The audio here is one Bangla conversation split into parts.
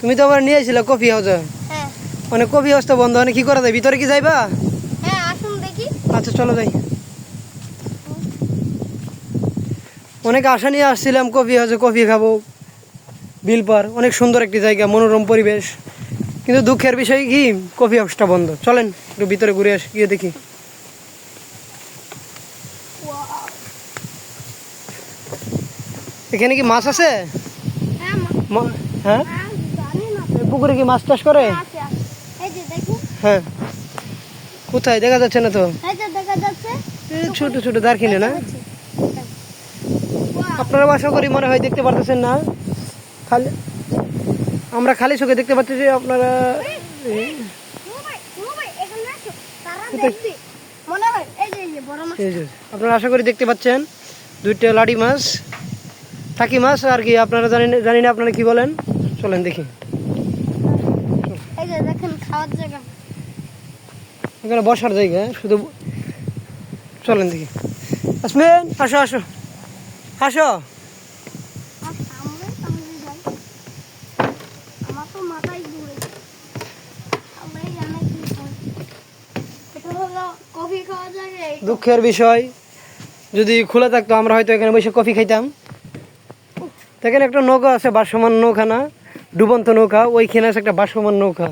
তুমি তো আবার নিয়ে আসছিলে কফি হাউসে হ্যাঁ। মানে কফি হাউস তো বন্ধ মানে কি করা যায়? ভিতরে কি যাইবা? হ্যাঁ আসুন দেখি। আচ্ছা চলো যাই। অনেক আশা নিয়ে আসছিলাম কফি হাউসে কফি খাব। বিল পার অনেক সুন্দর একটি জায়গা মনোরম পরিবেশ। কিন্তু দুঃখের বিষয় কি? কফি হাউসটা বন্ধ। চলেন একটু ভিতরে ঘুরে আসি গিয়ে দেখি। এখানে কি মাছ আছে? হ্যাঁ। পুকুরে কি মাছ চাষ করে? হ্যাঁ। কোথায়? দেখা যাচ্ছে না তো? ছোট ছোট দারখিনে না? দেখছি। আপনারা আশা করি মনে হয় দেখতে পারতেছেন না। খালি আমরা খালি চোখে দেখতে পাচ্ছি যে আপনারা আপনারা আশা করি দেখতে পাচ্ছেন দুইটা লাডি মাছ টাকি মাছ আর কি আপনারা জানেন জানি না আপনারা কি বলেন। চলেন দেখি। এখানে বসার জায়গা, শুধু চলেন দেখি। আসবেন আসো আসো। আসো। দুঃখের বিষয়, যদি খোলা থাকতো আমরা হয়তো এখানে বসে কফি খাইতাম। দেখেন একটা নৌকা আছে বাসমান নৌকা না ডুবন্ত নৌকা ওইখানে আছে একটা বাসমান নৌকা।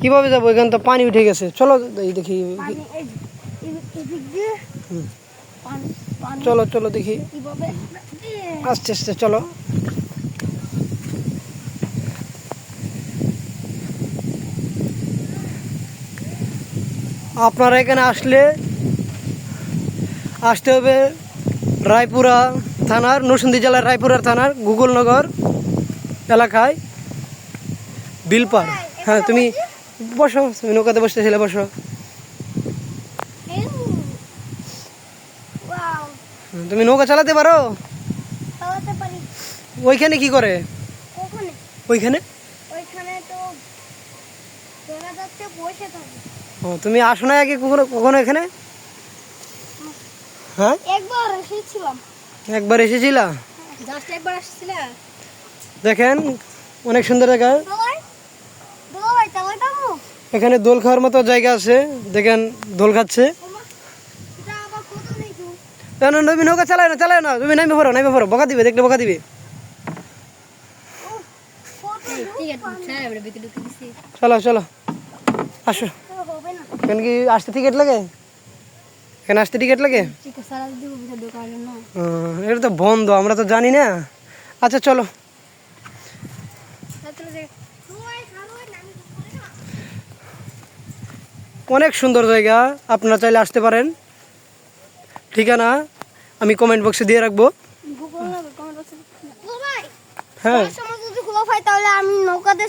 কীভাবে যাব? এখানে তো পানি উঠে গেছে। চলো এই দেখি। চলো চলো দেখি। আস্তে আস্তে চলো। আপনারা এখানে আসলে আসতে হবে রায়পুরা থানার নরসিংদী জেলার রায়পুরা থানার গুগলনগর এলাকায় বিলপার। হ্যাঁ তুমি বসো? তুমি নৌকাতে বসতেছিলে বসো। তুমি নৌকা চালাতে পারো? ওইখানে কি করে? ওইখানে? ও তুমি আসো না আগে কখনো কখনো এখানে? হ্যাঁ? একবার এসেছিলাম। একবার এসেছিলা? জাস্ট একবার আসছিল। দেখেন অনেক সুন্দর জায়গা। এখানে দোল খাওয়ার মতো জায়গা আছে। দেখেন দোল খাচ্ছে। তুমি নৌকা চালায় না চালায় না। তুমি নামে পড়ো নামে পড়ো। বকা দিবে দেখলে বকা দিবে। চলো চলো। আসো। হবে না। এখানে কি আসতে টিকিট লাগে? এখানে আসতে টিকিট লাগে? এটা তো বন্ধ আমরা তো জানি না। আচ্ছা চলো। অনেক সুন্দর জায়গা আপনারা চাইলে আসতে পারেন। ঠিকানা আমি কমেন্ট বক্সে দিয়ে রাখব। হ্যাঁ। ওই সময় যদি খোলা তাহলে আমি নৌকাতে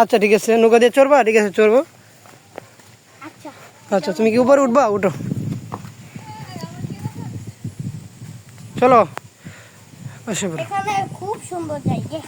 আচ্ছা ঠিক আছে। নৌকা দিয়ে চড়বা? ঠিক আছে চড়বো। আচ্ছা। আচ্ছা তুমি কি উপরে উঠবা? উঠো। চলো। এখানে খুব সুন্দর জায়গা।